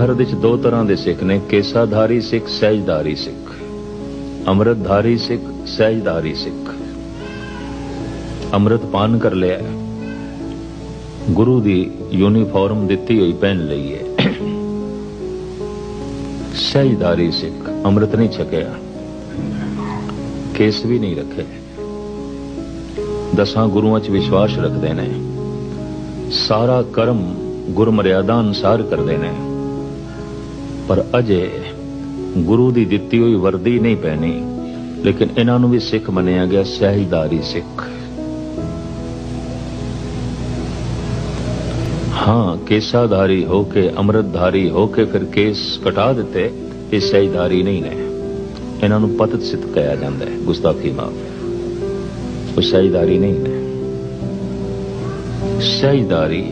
ਘਰ ਵਿੱਚ ਦੋ ਤਰ੍ਹਾਂ ਦੇ ਸਿੱਖ ਨੇ, ਕੇਸਾਧਾਰੀ ਸਿੱਖ, ਸਹਿਜਧਾਰੀ ਸਿੱਖ। ਅੰਮ੍ਰਿਤਧਾਰੀ ਸਿੱਖ, ਸਹਿਜਧਾਰੀ ਸਿੱਖ। ਅੰਮ੍ਰਿਤ ਪਾਨ ਕਰ ਲਿਆ। ਗੁਰੂ ਦੀ ਯੂਨੀਫਾਰਮ ਦਿੱਤੀ ਹੋਈ, ਪਹਿਨ ਲਈ ਹੈ। ਸਹਿਜਧਾਰੀ ਸਿੱਖ, ਅੰਮ੍ਰਿਤ ਨਹੀਂ ਛਕਿਆ। ਕੇਸ ਵੀ ਨਹੀਂ ਰੱਖੇ ਦਸਾਂ ਗੁਰੂਆਂ 'ਚ ਵਿਸ਼ਵਾਸ ਰੱਖਦੇ ਨੇ। ਸਾਰਾ ਕਰਮ ਗੁਰਮਰਿਆਦਾ ਅਨੁਸਾਰ ਕਰਦੇ ਨੇ। ਪਰ ਅਜੇ ਗੁਰੂ ਦੀ ਦਿੱਤੀ ਹੋਈ ਵਰਦੀ ਨਹੀਂ ਪਹਿਨੀ, ਲੇਕਿਨ ਇਹਨਾਂ ਨੂੰ ਵੀ ਸਿੱਖ ਮੰਨਿਆ ਗਿਆ ਸਹਿਜਦਾਰੀ ਸਿੱਖ। ਹਾਂ, ਕੇਸਾਧਾਰੀ ਹੋ ਕੇ, ਅੰਮ੍ਰਿਤਧਾਰੀ ਹੋ ਕੇ ਫਿਰ ਕੇਸ ਕਟਾ ਦਿੱਤੇ, ਇਹ ਸਹਿਜਦਾਰੀ ਨਹੀਂ ਨੇ। ਇਹਨਾਂ ਨੂੰ ਪਤਿਤ ਸਿੱਧ ਕਿਹਾ ਜਾਂਦਾ ਹੈ, ਗੁਸਤਾਖੀ ਮਾਫ। ਉਹ ਸਹਿਜਦਾਰੀ ਨਹੀਂ ਨੇ। ਸਹਿਜਦਾਰੀ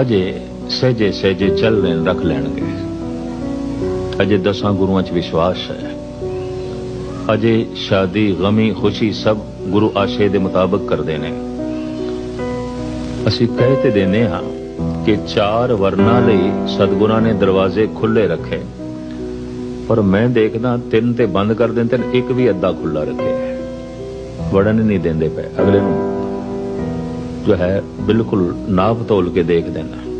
ਅਜੇ ਸਹਜੇ ਸਹਜੇ ਚੱਲ ਲੈਣ, ਰੱਖ ਲੈਣਗੇ। ਅਜੇ ਦਸਾਂ ਗੁਰੂਆਂ 'ਚ ਵਿਸ਼ਵਾਸ ਹੈ। ਅਜੇ ਸ਼ਾਦੀ, ਗਮੀ, ਖੁਸ਼ੀ ਸਭ ਗੁਰੂ ਆਸ਼ੇ ਦੇ ਮੁਤਾਬਕ ਕਰਦੇ ਨੇ। ਅਸੀਂ ਕਹਿ ਤੇ ਦਿੰਦੇ ਹਾਂ ਕਿ ਚਾਰ ਵਰਨਾ ਲਈ ਸਤਗੁਰਾਂ ਨੇ ਦਰਵਾਜ਼ੇ ਖੁੱਲੇ ਰੱਖੇ। ਪਰ ਮੈਂ ਦੇਖਦਾ ਤਿੰਨ ਤੇ ਬੰਦ ਕਰ ਦਿੰਦੇ ਨੇ, ਇੱਕ ਵੀ ਅੱਧਾ ਖੁੱਲਾ ਰੱਖੇ। ਵੜਨ ਨਹੀਂ ਦਿੰਦੇ ਪਏ। ਅਗਲੇ ਨੂੰ ਜੋ ਹੈ ਬਿਲਕੁਲ ਨਾਪ ਤੋਲ ਕੇ ਦੇਖਦੇ ਨੇ।